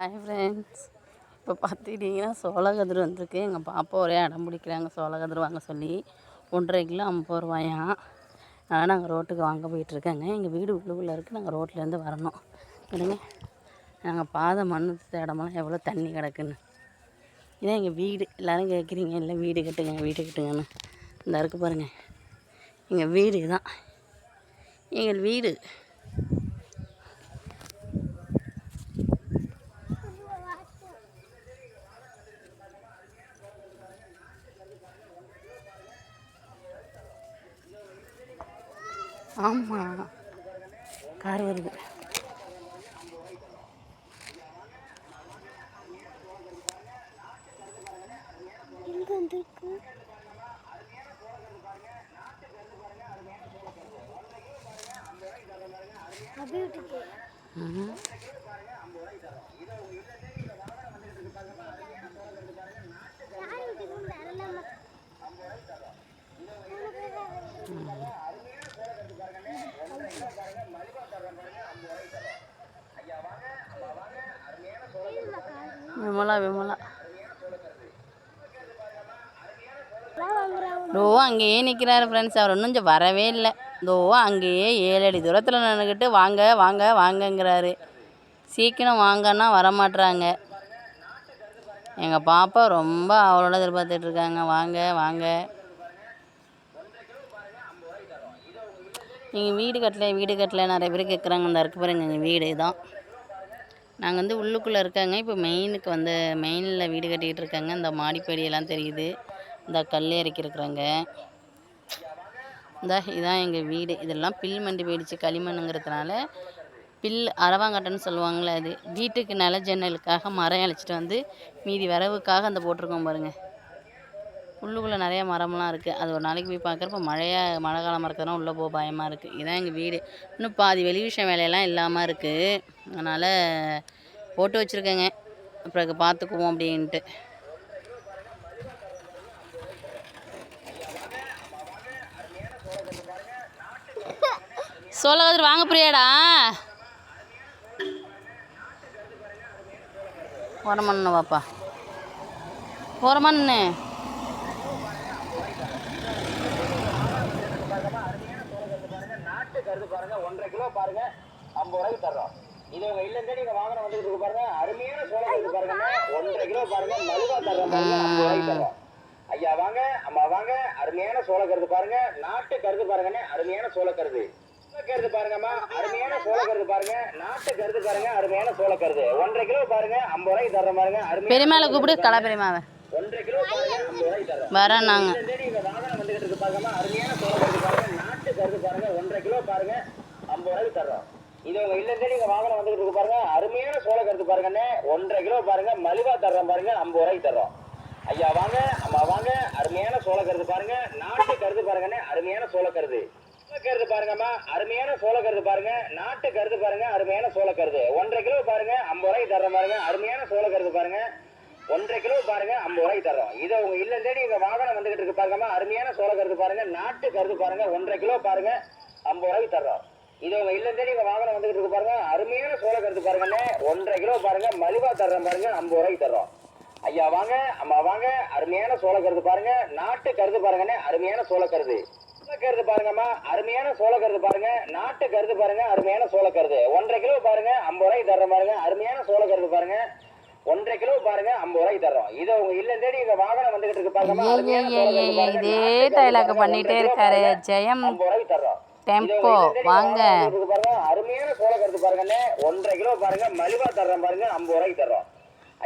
Hi friends இப்போ பார்த்துக்கிட்டிங்கன்னா சோளகதிர் வந்திருக்கு. எங்கள் பாப்பா ஒரே அடம் பிடிக்கிறாங்க. சோளகதிர் வாங்க சொல்லி ஒன்றரை கிலோ ஐம்பது ரூபாயாம் அதனால் நாங்கள் ரோட்டுக்கு வாங்க போயிட்டுருக்கேங்க. எங்கள் வீடு உள்ளுக்குள்ளே இருக்குது நாங்கள் ரோட்லேருந்து வரணும். சரிங்க நாங்கள் பாதை மண் இடமெல்லாம் எவ்வளோ தண்ணி கிடக்குன்னு. இதான் எங்கள் வீடு. எல்லோரும் கேட்குறீங்க இல்லை வீடு கட்டுங்க வீடு கட்டுங்கன்னு. இந்த இருக்கு பாருங்கள் எங்கள் வீடு தான் எங்கள் வீடு. ஆமாம் கார் வருது. எங்க வந்திருக்கு அபி வீட்டுக்கு ம். யார் வீட்டுக்கு வரலாமா விமலா விமலா. வாங்குறாங்க தோ அங்கேயே நிற்கிறாரு ஃப்ரெண்ட்ஸ் அவர் இன்னும் கொஞ்சம் வரவே இல்லை. தோ அங்கேயே ஏழு அடி தூரத்தில் நின்றுக்கிட்டு வாங்க வாங்க வாங்கங்கிறாரு. சீக்கிரம் வாங்கன்னா வரமாட்றாங்க. எங்கள் பாப்பா ரொம்ப அவளோட எதிர்பார்த்துட்டு இருக்காங்க. வாங்க வாங்க. நீங்கள் வீடு கட்டல வீடு கட்டல. நிறைய பேர் கேட்குறாங்க இந்த இருக்கு பாருங்க எங்கள் வீடு தான் நாங்கள் வந்து உள்ளுக்குள்ளே இருக்காங்க. இப்போ மெயினுக்கு வந்து மெயினில் வீடு கட்டிக்கிட்டு இருக்காங்க. இந்த மாடிப்படியெல்லாம் தெரியுது. இந்த கல் இறக்கிருக்குறாங்க இந்த இதான் எங்கள் வீடு. இதெல்லாம் பில் மண்டி போயிடுச்சு. களிமண்ணுங்கிறதுனால பில் அரவாங்கட்டன்னு சொல்லுவாங்களே அது. வீட்டுக்கு நில ஜன்னலுக்காக மரம் அழைச்சிட்டு வந்து மீதி வரவுக்காக அந்த போட்டிருக்கோம் பாருங்கள் உள்ளுக்குள்ளே நிறைய மரம்லாம் இருக்குது. அது ஒரு நாளைக்கு போய் பார்க்குறப்ப மழையாக மழை காலமாக இருக்கிறதுனால உள்ளே போக பயமாக இருக்குது. இதான் எங்கள் வீடு. இன்னும் பாதி வெளி விஷயம் வேலையெல்லாம் இல்லாமல் இருக்குது. அதனால் போட்டு வச்சுருக்கேங்க. அப்புறம் பார்த்துக்குவோம் அப்படின்ட்டு. சோளகதிர் வாங்க பிரியாடா ஓரமண்ணு வாப்பா. ஓரமண்ணு கருது பாருங்க ஒன்றரை கிலோ பாருங்க ஐம்பது ரூபாய்க்கு தர்றோம். இது உங்க இல்ல நீங்க வாகனம் வந்துட்டு இருக்கு பாருங்க அருமையான சோள கருது பாருங்க ஒன்றரை கிலோ பாருங்க மலிவா தர்றோம் பாருங்க ஐம்பது ரூபாய்க்கு தர்றோம். ஐயா வாங்க அம்மா வாங்க அருமையான சோள கருது பாருங்க நாட்டு கருது பாருங்கண்ணே அருமையான சோள கருது. கருது பாருங்கம்மா அருமையான சோள கருது பாருங்க நாட்டு கருது பாருங்க அருமையான சோள கருது. ஒன்றரை கிலோ பாருங்க ஐம்பது ரூபாய்க்கு தர்றோம் பாருங்க அருமையான பெரியமாளை கூப்பிடு கலா பெரியமாவை ஒன்றரை கிலோ பாருங்க ஐம்பது ரூபாய்க்கு தர்றோம். தேடி இங்க வாகனம் வந்துகிட்டு இருக்கு பாருங்கம்மா அருமையான சோள கருது பாருங்க. கருது பாருங்க ஒன்றரை கிலோ பாருங்க ஐம்பது ரூபாய்க்கு தர்றோம். இது உங்க இல்ல தேடி இங்க வாகனம் வந்துட்டு இருக்கு பாருங்க அருமையான சோள கருத்து பாருங்கண்ணே ஒன்றரை கிலோ பாருங்க மலிவா தர்றோம் பாருங்க ஐம்பது ரூபாய்க்கு தர்றோம். ஐயா வாங்க அம்மா வாங்க. அருமையான சோள கருது பாருங்க நாட்டு கருது பாருங்கண்ணே அருமையான சோள கருது கருது பாருங்கம்மா அருமையான சோள கருது பாருங்க நாட்டு கருது பாருங்க அருமையான சோள கருது ஒன்றரை கிலோ பாருங்க ஐம்பது ரூபாய்க்கு தர்றோம் பாருங்க அருமையான சோள கருது பாருங்க. ஒன்றரை கிலோ பாருங்க ஐம்பது ரூபாய்க்கு தர்றோம். இதை உங்க இல்ல தேடி இங்க வாகனம் வந்துகிட்டு இருக்கு பாருங்கம்மா. அருமையான சோள கருது பாருங்க நாட்டு கருது பாருங்க ஒன்றரை கிலோ பாருங்க ஐம்பது ரூபாய்க்கு தர்றோம். இது உங்க இல்ல தேடி இங்க வாகனம் வந்துகிட்டு இருக்கு பாருங்க அருமையான சோள கருது பாருங்கண்ணே ஒன்றரை கிலோ பாருங்க மலிவா தர்றோம் பாருங்க ஐம்பது ரூபாய்க்கு தர்றோம். ஐயா வாங்க அம்மா வாங்க அருமையான சோள கருது பாருங்க நாட்டு கருது பாருங்கண்ணே அருமையான சோள கருது. கருது பாருங்கம்மா அருமையான சோள கருது பாருங்க நாட்டு கருது பாருங்க அருமையான சோள கருது. ஒன்றரை கிலோ பாருங்க ஐம்பது ரூபாய்க்கு தர்ற பாருங்க அருமையான சோள கருது பாருங்க ஒன்றரை கிலோ பாருங்க ஐம்பது ரூபாய்க்கு தர்றோம். இதை உங்க இல்ல தேடி இங்க வாகனம் வந்துகிட்டு இருக்கு பாருங்க. இதே டைலாக் பண்ணிட்டே இருக்காரு ஜெயம் ஐம்பது ரூபாய்க்கு தர்றோம். டெம்போ வாங்க. பாருங்க அருமையான சோள கருது பாருங்கண்ணே. ஒன்றரை கிலோ பாருங்க மலிவா தர்றோம் பாருங்க ஐம்பது ரூபாய்க்கு தர்றோம்.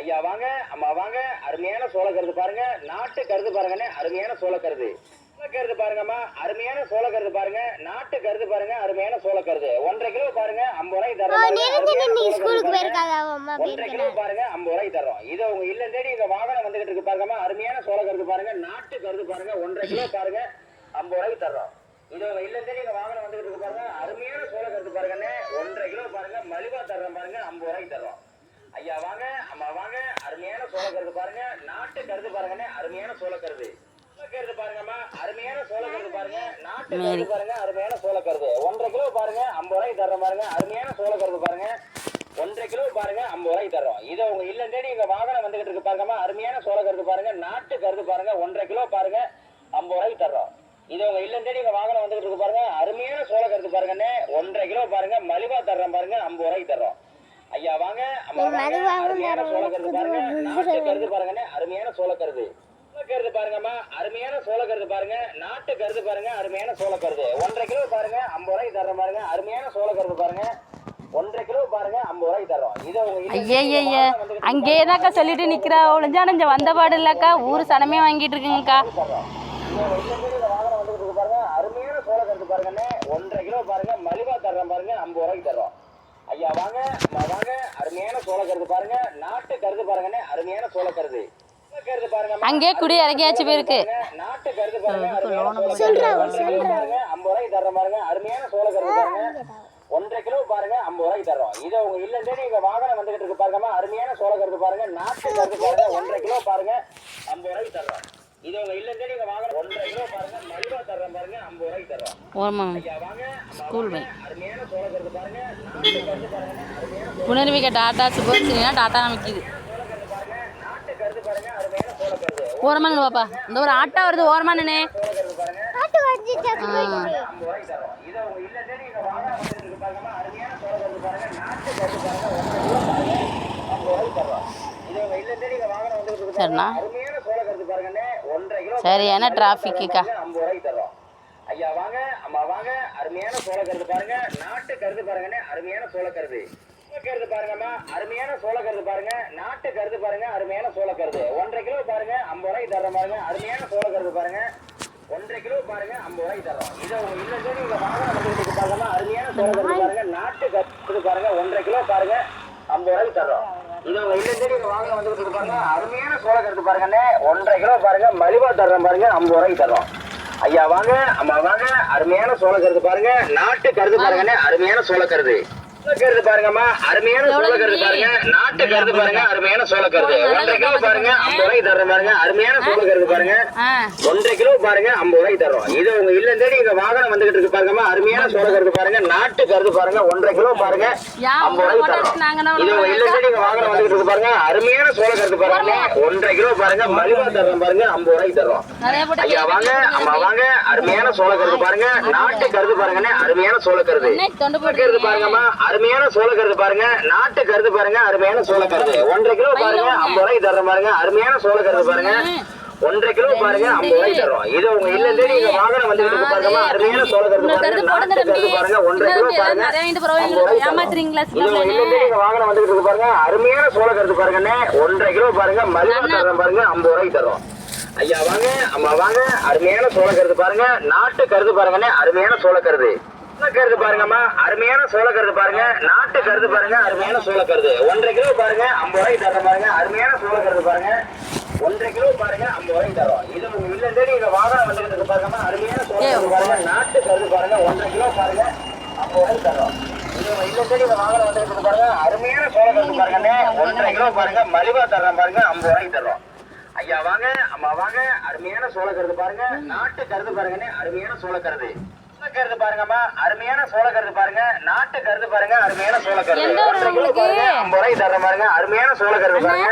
ஐயா வாங்க அம்மா வாங்க. அருமையான சோள கருது பாருங்க நாட்டு கருது பாருங்கண்ணே அருமையான சோள கருது பாருங்கம்மா. அருமையான சோள கருது பாருங்க. நாட்டு கருது பாருங்க. அருமையான சோள கருது ஒன்றரை கிலோ பாருங்க. ஐம்பது அவன் அம்மா ஒன்றரை கிலோ பாருங்க. ஐம்பது ரூபாய்க்கு தர்றோம். இதை உங்க இல்ல தேடி இங்க வாகனம் வந்துகிட்டு இருக்கு பாருங்கம்மா. அருமையான சோள கருது பாருங்க. நாட்டு கருது பாருங்க. ஒன்றரை கிலோ பாருங்க. ஐம்பது ரூபாய்க்கு தர்றோம். இது உங்க இல்ல தேடி இங்க வாகனம் வந்துகிட்டு இருக்கு பாருங்க. அருமையான சோள கருது பாருங்கண்ணே. ஒன்றரை கிலோ பாருங்க. மலிவா தர்றோம் பாருங்க. ஐம்பது ரூபாய்க்கு தர்றோம். ஐயா வாங்க. அம்மா வாங்க. அருமையான சோள கருது பாருங்க. நாட்டு கருது பாருங்கண்ணே. அருமையான சோள கருது கருது பாருங்க. அருமையான சோள கருது ஒன்றரை கிலோ பாருங்க ஐம்பது ரூபாய்க்கு தர்றோம் பாருங்க. அருமையான சோள கருது பாருங்க. ஒன்றரை கிலோ பாருங்க ஐம்பது ரூபாய்க்கு தர்றோம். இதை உங்க இல்லம் தேடி வாகனம் வந்துகிட்டு இருக்கு பாருங்கம்மா. அருமையான சோள கருது பாருங்க. நாட்டு கருது பாருங்க. ஒன்றரை கிலோ பாருங்க ஐம்பது ரூபாய்க்கு தர்றோம். இது உங்க இல்லம் தேடி வாகனம் வந்துகிட்டு இருக்கு பாருங்க. அருமையான சோள கருது பாருங்கண்ணே ஒன்றரை கிலோ பாருங்க. மலிவா தர்றோம் பாருங்க ஐம்பது ரூபாய்க்கு தர்றோம். ஐயா வாங்க. அருமையான சோள கருது பாருங்க. நாட்டு கருது பாருங்கண்ணே அருமையான சோள கருது பாருங்கம்மா. அருமையான சோள கருது பாருங்க. நாட்டு கருது பாருங்க. அருமையான சோள கருது. ஒன்றரை கிலோ பாருங்க ஐம்பது ரூபாய்க்கு தர்ற பாருங்க. அருமையான சோள கருது பாருங்க. ஒன்றரை கிலோ பாருங்க ஐம்பது ரூபாய்க்கு தர்றோம். இதை வந்துகிட்டு அங்கேயே தான்க்கா சொல்லிட்டு நிற்கிறா ஒளிஞ்சான இங்கே வந்த பாடு இல்லைக்கா. ஊர் சனமே வாங்கிட்டு இருக்குங்கக்கா. பாருங்க. அருமையான சோள கருது பாருங்கண்ணே. ஒன்றரை கிலோ பாருங்க. மலிவா தர்றோம் பாருங்க. ஐம்பது ரூபாய்க்கு தர்றோம். ஐயா வாங்க. வாங்க. அருமையான சோள கருது பாருங்க. நாட்டு கருது பாருங்கண்ணே. அருமையான சோள கருது. அங்கேயே குடி இறங்கியாச்சு கருது. ஒன்றரை கிலோ பாருங்க ஐம்பது ரூபாய்க்கு தர்ற பாருங்க அருமையான சோள கருது பாருங்க. ஒன்றரை கிலோ பாருங்க ஐம்பது ரூபாய்க்கு தர்றோம். இதை உங்க இல்லம் தேடி எங்க வாகனம் வந்துகிட்டு இருக்கு பாருங்கம்மா அருமையான சோள கருது பாருங்க நாட்டு கருது பாருங்க ஒன்றரை கிலோ பாருங்க ஐம்பது ரூபாய்க்கு தர்றோம். இது உங்க இல்லம் தேடி எங்க வாகனம் ஒன்றரை கிலோ பாருங்க மலிவா தர்றோம் பாருங்க ஐம்பது ரூபாய்க்கு தர்றோம். ஓமா ஸ்கூல் வை அருமையான சோள கருது பாருங்க நாட்டு கருது பாருங்க அருமையான புனர்விக்க டாட்டா சுபோசினா டாட்டா அமைக்குது நாட்டு கருது பாருங்க அருமையான சோள கருது ஓரமாக நின்று பாப்பா. இந்த ஒரு ஆட்டோ வருது ஓரமாக நின்று சரிண்ணா அருமையான சோள கருது பாருங்கண்ணே ஒன்றரை கிலோ சரியான டிராஃபிக்குக்கா ஐம்பது ரூபாய்க்கு தர்றோம் ஐயா வாங்க. அம்மா வாங்க. அருமையான சோள கருது பாருங்க. நாட்டு கருது பாருங்கண்ணே. அருமையான சோள கருது. கருது பாருங்கம்மா. அருமையான சோள கருது பாருங்க. நாட்டு கருது பாருங்க அருமையான சோள கருது. ஒன்றரை கிலோ பாருங்க ஐம்பது ரூபாய்க்கு தர்ற பாருங்க அருமையான சோள கருது பாருங்க. ஒன்றரை கிலோ பாருங்க ஐம்பது ரூபாய்க்கு தர்றோம். இதை இல்ல தேடி உங்க வாகனம் பாருங்கம்மா அருமையான சோள கருது பாருங்க நாட்டு கருது பாருங்க ஒன்றரை கிலோ பாருங்க ஐம்பது ரூபாய்க்கு தர்றோம். இது உங்க இல்ல தேடி உங்க வாகனம் பாருங்க அருமையான சோள கருது பாருங்கண்ணே. ஒன்றரை கிலோ பாருங்க மலிவா தர்றோம் பாருங்க ஐம்பது ரூபாய்க்கு தர்றோம். ஐயா வாங்க அம்மா வாங்க அருமையான சோள கருது பாருங்க நாட்டு கருது பாருங்கண்ணே அருமையான சோள கருது. கருது பாருங்கம்மா. அருமையான சோள கருது பாருங்க. நாட்டு கருது பாருங்க. அருமையான சோள கருது. ஒன்றரை கிலோ பாருங்க. ஐம்பது ரூபாய்க்கு தர்ற பாருங்க. அருமையான சோள கருது பாருங்க. ஒன்றரை கிலோ பாருங்க. ஐம்பது ரூபாய்க்கு தர்றோம். இது உங்க தேடி இங்க வாகனம் வந்துகிட்டு இருக்கு பாருங்கம்மா. அருமையான சோள கருது பாருங்க. நாட்டு கருது பாருங்க. ஒன்றரை கிலோ பாருங்க. ஐம்பது ரூபாய்க்கு தர்றோம். இது உங்க இல்லம் தேடி இங்க வாகனம் வந்துகிட்டு இருக்கு பாருங்க. அருமையான சோள கருது பாருங்க ஒன்றரை கிலோ பாருங்க. மலிவா தர்றோம் பாருங்க. ஐம்பது ரூபாய்க்கு தர்றோம். ஐயா வாங்க. அம்மா வாங்க. அருமையான சோள கருது பாருங்க. நாட்டு கருது பாருங்கண்ணே. அருமையான சோள கருது. பாருங்கம்மா. அருமையான சோள கருது பாருங்க. நாட்டு கருது பாருங்க அருமையான சோள கருது. ஒன்றரை கிலோ பாருங்க ஐம்பது ரூபாய்க்கு தர்ற பாருங்க. அருமையான சோள கருது பாருங்க. ஒன்றரை கிலோ பாருங்க ஐம்பது ரூபாய்க்கு தர்றோம். இது உங்க இல்லம் தேடி இங்க வாகனம் வந்துட்டு பாருங்கம்மா அருமையான சோள கருது பாருங்க. நாட்டு கருது பாருங்க. ஒன்றரை கிலோ பாருங்க. தர்றோம். ஏமாத்துறீங்களா இல்லம் தேடி இங்க வாகனம் வந்துட்டு இருக்கு பாருங்க. அருமையான சோள கருது பாருங்கண்ணே. ஒன்றரை கிலோ பாருங்க. மலிவா தர்றோம் பாருங்க. ஐம்பது ரூபாய்க்கு தர்றோம். ஐயா வாங்க. அம்மா வாங்க. அருமையான சோள கருது பாருங்க. நாட்டு கருது பாருங்கண்ணே. அருமையான சோள கருது. கருது பாருங்கம்மா. அருமையான சோள கருது பாருங்க. நாட்டு கருது பாருங்க. அருமையான சோள கருது. ஒன்றரை கிலோ பாருங்க. ஐம்பது ரூபாய்க்கு தர பாருங்க. அருமையான சோள கருது பாருங்க. ஒன்றரை கிலோ பாருங்க. ஐம்பது ரூபாய்க்கு தரோம் இது உங்க இல்லம் தேடி இங்க வாகனம் வந்துட்டு பாருங்கம்மா. அருமையான சோள கருது பாருங்க. நாட்டு கருது பாருங்க. ஒன்றரை கிலோ பாருங்க. ஐம்பது ரூபாய்க்கு தரோம் பாருங்க. அருமையான சோள கருது பாருங்கண்ணே. ஒன்றரை கிலோ பாருங்க. மலிவா தர்றேன் பாருங்க. ஐம்பது ரூபாய்க்கு தரோம் ஐயா வாங்க. அம்மா வாங்க. அருமையான சோள கருது பாருங்க. நாட்டு கருது பாருங்கண்ணே. அருமையான சோள கருது. கருது பாருங்கம்மா. அருமையான சோள கருது பாருங்க. நாட்டு கருது பாருங்க. அருமையான சோள கருது எந்த ஊரு உங்களுக்கு? பாருங்க. ஐம்பது ரூபாய்க்கு தர்றேன் பாருங்க. அருமையான சோள கருது பாருங்க.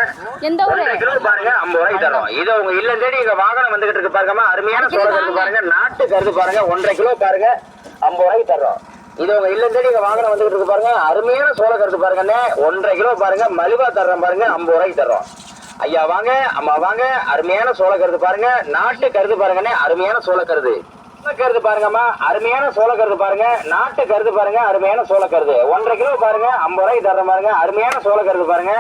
எந்த ஊரு கிலோ பாருங்க. ஐம்பது ரூபாய்க்கு தரோம் இது உங்க இல்லம் தேடி இங்க வாகனம் வந்துகிட்டு இருக்கு பாருங்கம்மா. அருமையான சோள கருது பாருங்க. நாட்டு கருது பாருங்க. ஒன்றரை கிலோ பாருங்க. ஐம்பது ரூபாய்க்கு தர்றோம். இது உங்க இல்லம் தேடி இங்க வாகனம் வந்துகிட்டு இருக்கு பாருங்க. அருமையான சோள கருது பாருங்கண்ணே ஒன்றரை கிலோ பாருங்க. மலிவா தர்றேன் பாருங்க. ஐம்பது ரூபாய்க்கு தர்றோம். ஐயா வாங்க. அம்மா வாங்க. அருமையான சோள கருது பாருங்க. நாட்டு கருது பாருங்கண்ணே அருமையான சோள கருது கருது பாருங்கம்மா. அருமையான சோள கருது பாருங்க. நாட்டு கருது பாருங்க. அருமையான சோள கருது ஒன்றரை கிலோ பாருங்க ஐம்பது ரூபாய்க்கு தர்ற பாருங்க. அருமையான சோள கருது பாருங்க.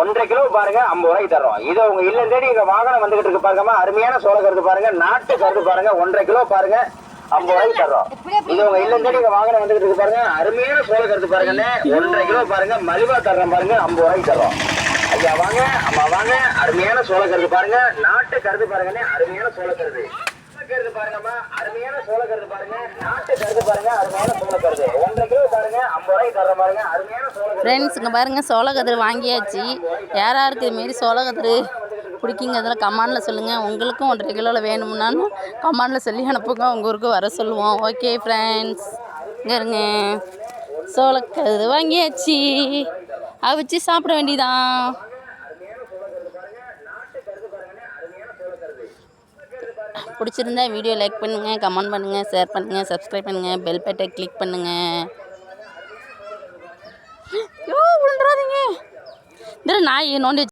ஒன்றரை கிலோ பாருங்க ஐம்பது ரூபாய்க்கு தர்றோம். இதை உங்க இல்ல தேடி எங்க வாகனம் வந்துகிட்டு இருக்கு பாருங்கம்மா. அருமையான சோள கருது பாருங்க. நாட்டு கருது பாருங்க. ஒன்றரை கிலோ பாருங்க ஐம்பது ரூபாய்க்கு தர்றோம். இது உங்க இல்ல தேடி எங்க வாகனம் வந்துகிட்டு இருக்கு பாருங்க. அருமையான சோள கருது பாருங்கண்ணே ஒன்றரை கிலோ பாருங்க. மலிவா தர்றேன் பாருங்க ஐம்பது ரூபாய்க்கு தர்றோம். ஐயா வாங்க. அம்மா வாங்க. அருமையான சோள கருது பாருங்க. நாட்டு கருது பாருங்கண்ணே அருமையான சோள கருது கருது பாருங்கம்மா அருமையான சோள கருது பாருங்க. நாட்டு கருது பாருங்க. அருமையான சோள கருது. ஒன்றரை கிலோ பாருங்க. ஐம்பது ரூபாய்க்கு தர்ற பாருங்க. அருமையான சோள கருது ஃப்ரெண்ட்ஸ் இங்கே பாருங்கள் சோளக்கதிர் வாங்கியாச்சு. யார் யாருக்கு இதுமாரி சோளக்கதிர் பிடிக்குங்கிறதுல கமாண்டில் சொல்லுங்கள் உங்களுக்கும் ஒன்றரை கிலோவில் வேணும்னாலும் கமாண்டில் சொல்லி அனுப்புங்க. உங்கள் ஊருக்கு வர சொல்லுவோம். ஓகே ஃப்ரெண்ட்ஸ் இங்கே இருங்க. சோளக்கது வாங்கியாச்சு. அவிச்சு சாப்பிட வேண்டியதான் அருமையான சோள கருது பாருங்க நாட்டு கருது பாருங்கண்ணே அருமையான சோள கருது கருது பாருங்க பிடிச்சிருந்தா வீடியோ லைக் பண்ணுங்கள் கமெண்ட் பண்ணுங்கள் ஷேர் பண்ணுங்கள் சப்ஸ்கிரைப் பண்ணுங்கள் பெல் பட்டை கிளிக் பண்ணுங்கள் ஐயோ விழுந்துடாதீங்க இந்த நாய் நோண்டி